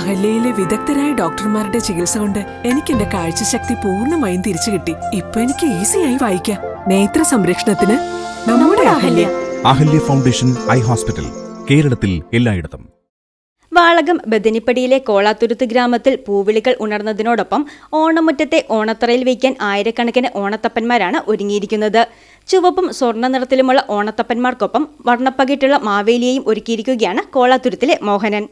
അഹല്യയിലെ വിദഗ്ധരായ ഡോക്ടർമാരുടെ ചികിത്സ കൊണ്ട് എനിക്ക് എന്റെ കാഴ്ചശക്തി പൂർണമായും തിരിച്ചു കിട്ടി. ഇപ്പൊ എനിക്ക് ഈസിയായി വായിക്കാം. നേത്ര സംരക്ഷണത്തിന് നമ്മുടെ Ahalya. Ahalya foundation eye hospital കേരളത്തിൽ എല്ലായിടത്തും. വാളകം ബദനിപ്പടിയിലെ കോളാത്തുരുത്ത് ഗ്രാമത്തിൽ പൂവിളികൾ ഉണർന്നതിനോടൊപ്പം ഓണമുറ്റത്തെ ഓണത്തറയിൽ വയ്ക്കാൻ ആയിരക്കണക്കിന് ഓണത്തപ്പന്മാരാണ് ഒരുങ്ങിയിരിക്കുന്നത്. ചുവപ്പും സ്വർണ നിറത്തിലുമുള്ള ഓണത്തപ്പന്മാർക്കൊപ്പം വർണപ്പകിട്ടുള്ള മാവേലിയെയും ഒരുക്കിയിരിക്കുകയാണ് കോളാത്തുരുത്തിലെ മോഹനൻ.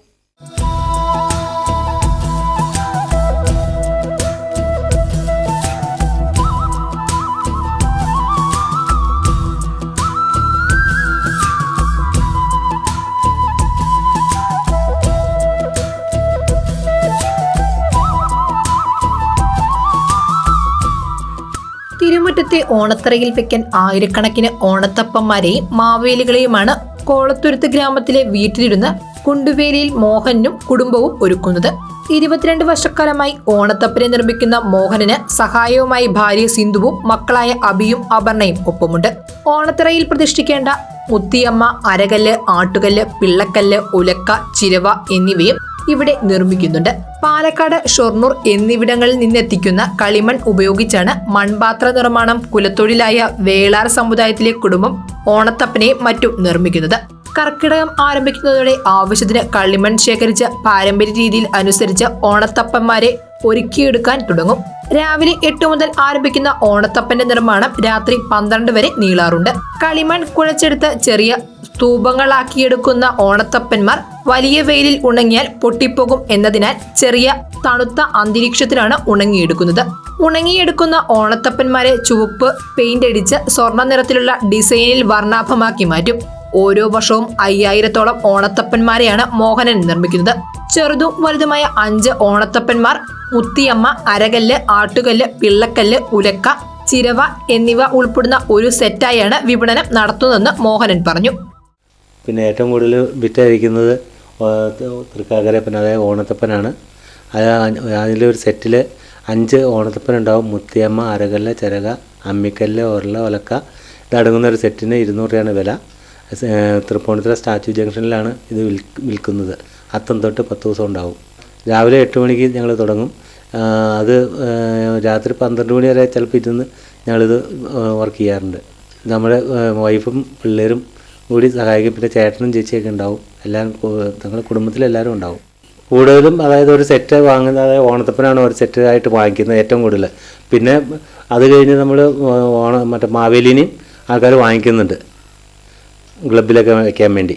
തിരുമുറ്റത്തെ ഓണത്തറയിൽ വെക്കാൻ ആയിരക്കണക്കിന് ഓണത്തപ്പന്മാരെയും മാവേലികളെയുമാണ് കോളത്തുരുത്ത് ഗ്രാമത്തിലെ വീട്ടിലിരുന്ന് കുണ്ടുവേലിയിൽ മോഹനും കുടുംബവും ഒരുക്കുന്നത്. ഇരുപത്തിരണ്ട് വർഷക്കാലമായി ഓണത്തപ്പനെ നിർമ്മിക്കുന്ന മോഹനന് സഹായവുമായി ഭാര്യ സിന്ധുവും മക്കളായ അബിയും അപർണയും ഒപ്പമുണ്ട്. ഓണത്തറയിൽ പ്രതിഷ്ഠിക്കേണ്ട മുത്തിയമ്മ അരകല്ല് ആട്ടുകല്ല് പിള്ളക്കല്ല് ഉലക്ക ചിരവ എന്നിവയും ഇവിടെ നിർമ്മിക്കുന്നുണ്ട്. പാലക്കാട് ഷൊർണൂർ എന്നിവിടങ്ങളിൽ നിന്നെത്തിക്കുന്ന കളിമൺ ഉപയോഗിച്ചാണ് മൺപാത്ര നിർമ്മാണം കുലത്തൊഴിലായ വേളാർ സമുദായത്തിലെ കുടുംബം ഓണത്തപ്പനെ മറ്റും നിർമ്മിക്കുന്നത്. കർക്കിടകം ആരംഭിക്കുന്നതോടെ ആവശ്യത്തിന് കളിമൺ ശേഖരിച്ച് പാരമ്പര്യ രീതിയിൽ അനുസരിച്ച് ഓണത്തപ്പന്മാരെ ഒരുക്കിയെടുക്കാൻ തുടങ്ങും. രാവിലെ എട്ട് മുതൽ ആരംഭിക്കുന്ന ഓണത്തപ്പന്റെ നിർമ്മാണം രാത്രി പന്ത്രണ്ട് വരെ നീളാറുണ്ട്. കളിമൺ കുഴച്ചെടുത്ത് ചെറിയ സ്തൂപങ്ങളാക്കിയെടുക്കുന്ന ഓണത്തപ്പന്മാർ വലിയ വെയിലിൽ ഉണങ്ങിയാൽ പൊട്ടിപ്പോകും എന്നതിനാൽ ചെറിയ തണുത്ത അന്തരീക്ഷത്തിലാണ് ഉണങ്ങിയെടുക്കുന്നത്. ഉണങ്ങിയെടുക്കുന്ന ഓണത്തപ്പന്മാരെ ചുവപ്പ് പെയിന്റ് അടിച്ച് സ്വർണ നിറത്തിലുള്ള ഡിസൈനിൽ വർണാഭമാക്കി മാറ്റും. ഓരോ വർഷവും അയ്യായിരത്തോളം ഓണത്തപ്പന്മാരെയാണ് മോഹനൻ നിർമ്മിക്കുന്നത്. ചെറുതും വലുതുമായ അഞ്ച് ഓണത്തപ്പന്മാർ മുത്തിയമ്മ അരകല്ല് ആട്ടുകല്ല് പിള്ളക്കല്ല് ഉലക്ക ചിരവ എന്നിവ ഉൾപ്പെടുന്ന ഒരു സെറ്റായാണ് വിപണനം നടത്തുന്നതെന്ന് മോഹനൻ പറഞ്ഞു. പിന്നെ ഏറ്റവും കൂടുതൽ വിറ്റഴിക്കുന്നത് തൃക്കാക്കരപ്പൻ അതായത് ഓണത്തപ്പനാണ്. അത് അതിലൊരു സെറ്റിൽ അഞ്ച് ഓണത്തപ്പൻ ഉണ്ടാവും മുത്തിയമ്മ അരകല്ല് ചിരക അമ്മിക്കല്ല് ഉരുള ഒലക്ക. ഇതടങ്ങുന്ന ഒരു സെറ്റിന് ഇരുന്നൂറ് രൂപയാണ് വില. തൃപ്പൂണിത്തുറ സ്റ്റാച്യു ജംഗ്ഷനിലാണ് ഇത് വിൽ വിൽക്കുന്നത്. അത്തം തൊട്ട് പത്ത് ദിവസം ഉണ്ടാവും. രാവിലെ എട്ട് മണിക്ക് ഞങ്ങൾ തുടങ്ങും. അത് രാത്രി പന്ത്രണ്ട് മണി വരെ ചിലപ്പോൾ ഇരുന്ന് ഞങ്ങളിത് വർക്ക് ചെയ്യാറുണ്ട്. നമ്മുടെ വൈഫും പിള്ളേരും കൂടി സഹായിക്കും. പിന്നെ ചേട്ടനും ചേച്ചിയൊക്കെ ഉണ്ടാവും. എല്ലാവരും തങ്ങളുടെ കുടുംബത്തിലെല്ലാവരും ഉണ്ടാവും. കൂടുതലും അതായത് ഒരു സെറ്റ് വാങ്ങുന്നത് അതായത് ഓണത്തപ്പനാണ് ഒരു സെറ്റ് ആയിട്ട് വാങ്ങിക്കുന്നത് ഏറ്റവും കൂടുതൽ. പിന്നെ അത് കഴിഞ്ഞ് നമ്മൾ ഓണ മറ്റേ മാവേലിനെയും ആൾക്കാർ വാങ്ങിക്കുന്നുണ്ട്. ക്ലബിലൊക്കെ വയ്ക്കാൻ വേണ്ടി.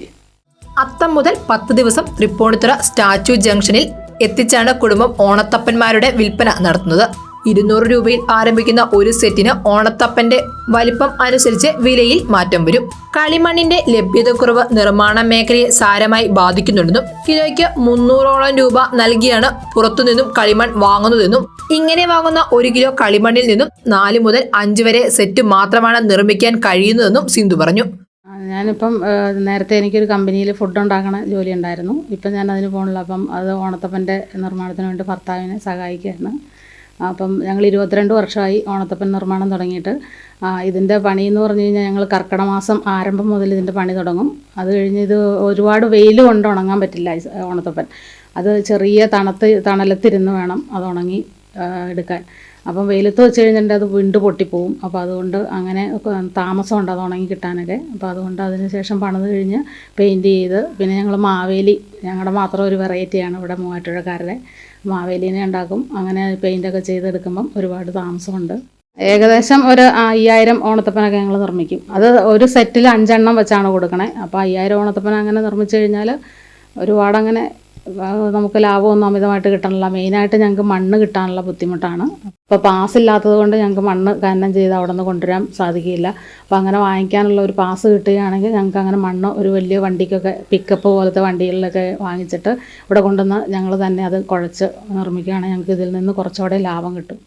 അത്തം മുതൽ പത്ത് ദിവസം തൃപ്പൂണിത്തുറ സ്റ്റാച്യു ജംഗ്ഷനിൽ എത്തിച്ചാണ് കുടുംബം ഓണത്തപ്പന്മാരുടെ വിൽപ്പന നടത്തുന്നത്. ഇരുന്നൂറ് രൂപയിൽ ആരംഭിക്കുന്ന ഒരു സെറ്റിന് ഓണത്തപ്പന്റെ വലിപ്പം അനുസരിച്ച് വിലയിൽ മാറ്റം വരും. കളിമണ്ണിന്റെ ലഭ്യതക്കുറവ് നിർമ്മാണ മേഖലയെ സാരമായി ബാധിക്കുന്നുണ്ടെന്നും കിലോയ്ക്ക് മുന്നൂറോളം രൂപ നൽകിയാണ് പുറത്തുനിന്നും കളിമൺ വാങ്ങുന്നതെന്നും ഇങ്ങനെ വാങ്ങുന്ന ഒരു കിലോ കളിമണ്ണിൽ നിന്നും നാല് മുതൽ അഞ്ച് വരെ സെറ്റ് മാത്രമാണ് നിർമ്മിക്കാൻ കഴിയുന്നതെന്നും സിന്ധു പറഞ്ഞു. ഞാനിപ്പം നേരത്തെ എനിക്കൊരു കമ്പനിയിൽ ഫുഡ് ഉണ്ടാക്കണ ജോലി ഉണ്ടായിരുന്നു. ഇപ്പം ഞാൻ അതിന് പോകണില്ല അപ്പം അത് ഓണത്തപ്പന്റെ നിർമ്മാണത്തിന് വേണ്ടി ഭർത്താവിനെ സഹായിക്കുകയാണ്. അപ്പം ഞങ്ങൾ ഇരുപത്തിരണ്ട് വർഷമായി ഓണത്തപ്പൻ നിർമ്മാണം തുടങ്ങിയിട്ട്. ഇതിന്റെ പണി എന്ന് പറഞ്ഞു കഴിഞ്ഞാൽ ഞങ്ങൾ കർക്കിടക മാസം ആരംഭം മുതൽ ഇതിന്റെ പണി തുടങ്ങും. അത് കഴിഞ്ഞ് ഇത് ഒരുപാട് വെയിൽ കൊണ്ട് ഉണങ്ങാൻ പറ്റില്ല ഓണത്തപ്പൻ. അത് ചെറിയ തണുത്ത് തണലത്തിരുന്ന് വേണം അത് ഉണങ്ങി എടുക്കാൻ. അപ്പം വെയിലത്ത് വെച്ച് കഴിഞ്ഞിട്ടുണ്ടെങ്കിൽ അത് വിണ്ട് പൊട്ടിപ്പോവും. അപ്പോൾ അതുകൊണ്ട് അങ്ങനെ താമസം താമസമുണ്ട് അത് ഉണങ്ങി കിട്ടാനൊക്കെ. അപ്പോൾ അതുകൊണ്ട് അതിന് ശേഷം പണിത് കഴിഞ്ഞ് പെയിന്റ് ചെയ്ത് പിന്നെ ഞങ്ങൾ മാവേലി ഞങ്ങളുടെ മാത്രം ഒരു വെറൈറ്റിയാണ് ഇവിടെ മൂവാറ്റുഴക്കാരുടെ മാവേലിനെ ഉണ്ടാക്കും. അങ്ങനെ പെയിന്റൊക്കെ ചെയ്തെടുക്കുമ്പം ഒരുപാട് താമസമുണ്ട്. ഏകദേശം ഒരു അയ്യായിരം ഓണത്തപ്പനൊക്കെ ഞങ്ങൾ നിർമ്മിക്കും. അത് ഒരു സെറ്റിൽ അഞ്ചെണ്ണം വെച്ചാണ് കൊടുക്കണേ. അപ്പോൾ അയ്യായിരം ഓണത്തപ്പന അങ്ങനെ നിർമ്മിച്ചു കഴിഞ്ഞാൽ ഒരുപാട് അങ്ങനെ ആ, നമുക്ക് ലാഭമൊന്നും അമിതമായിട്ട് കിട്ടണില്ല മെയിനായിട്ട് ഞങ്ങൾക്ക് മണ്ണ് കിട്ടാനുള്ള ബുദ്ധിമുട്ടാണ്. അപ്പോൾ പാസ് ഇല്ലാത്തത് കൊണ്ട് ഞങ്ങൾക്ക് മണ്ണ് കാരണം ചെയ്ത് അവിടെ നിന്ന് കൊണ്ടുവരാൻ സാധിക്കില്ല അപ്പോൾ അങ്ങനെ വാങ്ങിക്കാനുള്ള ഒരു പാസ് കിട്ടുകയാണെങ്കിൽ ഞങ്ങൾക്ക് അങ്ങനെ മണ്ണ് ഒരു വലിയ വണ്ടിക്കൊക്കെ പിക്കപ്പ് പോലത്തെ വണ്ടികളിലൊക്കെ വാങ്ങിച്ചിട്ട് ഇവിടെ കൊണ്ടുവന്ന് ഞങ്ങൾ തന്നെ അത് കുഴച്ച് നിർമ്മിക്കുകയാണെങ്കിൽ ഞങ്ങൾക്ക് ഇതിൽ നിന്ന് കുറച്ചുകൂടെ ലാഭം കിട്ടും.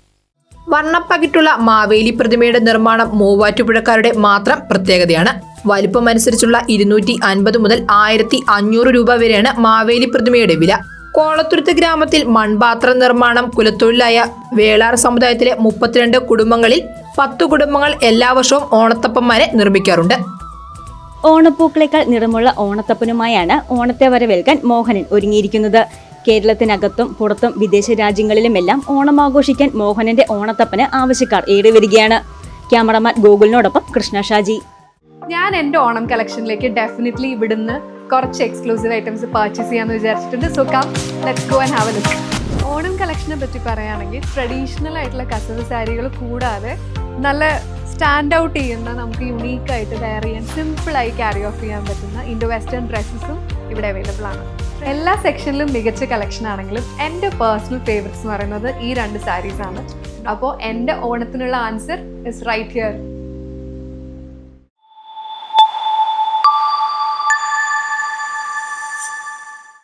വർണപ്പകിട്ടുള്ള മാവേലി പ്രതിമയുടെ നിർമ്മാണം മൂവാറ്റുപുഴക്കാരുടെ മാത്രം പ്രത്യേകതയാണ്. വലിപ്പമനുസരിച്ചുള്ള ഇരുന്നൂറ്റി അൻപത് മുതൽ ആയിരത്തി അഞ്ഞൂറ് രൂപ വരെയാണ് മാവേലി പ്രതിമയുടെ വില. കോളത്തുരുത്ത് ഗ്രാമത്തിൽ മൺപാത്ര നിർമ്മാണം കുലത്തൊഴിലായ വേളാർ സമുദായത്തിലെ മുപ്പത്തിരണ്ട് കുടുംബങ്ങളിൽ പത്ത് കുടുംബങ്ങൾ എല്ലാ വർഷവും ഓണത്തപ്പന്മാരെ നിർമ്മിക്കാറുണ്ട്. ഓണപ്പൂക്കളേക്കാൾ നിറമുള്ള ഓണത്തപ്പനുമായാണ് ഓണത്തെ വരവേൽക്കാൻ മോഹനൻ ഒരുങ്ങിയിരിക്കുന്നത്. കേരളത്തിനകത്തും പുറത്തും വിദേശ രാജ്യങ്ങളിലുമെല്ലാം ഓണം ആഘോഷിക്കാൻ മോഹനന്റെ ഓണത്തപ്പന് ആവശ്യക്കാർ ഏറി വരികയാണ് ക്യാമറമാൻ ഗോകുലിനോടൊപ്പം കൃഷ്ണ ഷാജി. ഞാൻ എന്റെ ഓണം കളക്ഷനിലേക്ക് ഡെഫിനറ്റ്ലി ഇവിടുന്ന് കുറച്ച് എക്സ്ക്ലൂസീവ് ഐറ്റംസ് പർച്ചേസ് ചെയ്യാന്ന് വിചാരിച്ചിട്ടുണ്ട്. So come let's go and have a look Onam കളക്ഷനെ പറ്റി പറയുകയാണെങ്കിൽ ട്രഡീഷണൽ ആയിട്ടുള്ള കസവ് സാരികൾ കൂടാതെ നല്ല സ്റ്റാൻഡ് ഔട്ട് ചെയ്യുന്ന നമുക്ക് യുണീക്ക് ആയിട്ട് വെയർ ചെയ്യാൻ സിമ്പിളായി ക്യാരി ഓഫ് ചെയ്യാൻ പറ്റുന്ന ഇൻഡോ വെസ്റ്റേൺ ഡ്രസ്സസും ഇവിടെ അവൈലബിൾ ആണ്. എല്ലാ സെക്ഷനിലും മികച്ച കളക്ഷൻ ആണെങ്കിലും എന്റെ പേഴ്സണൽ ഫേവറേറ്റ്സ് എന്ന് പറയുന്നത് ഈ രണ്ട് സാരീസ് ആണ്. അപ്പോൾ എന്റെ ഓണത്തിനുള്ള ആൻസർ ഇസ് റൈറ്റ് ഹിയർ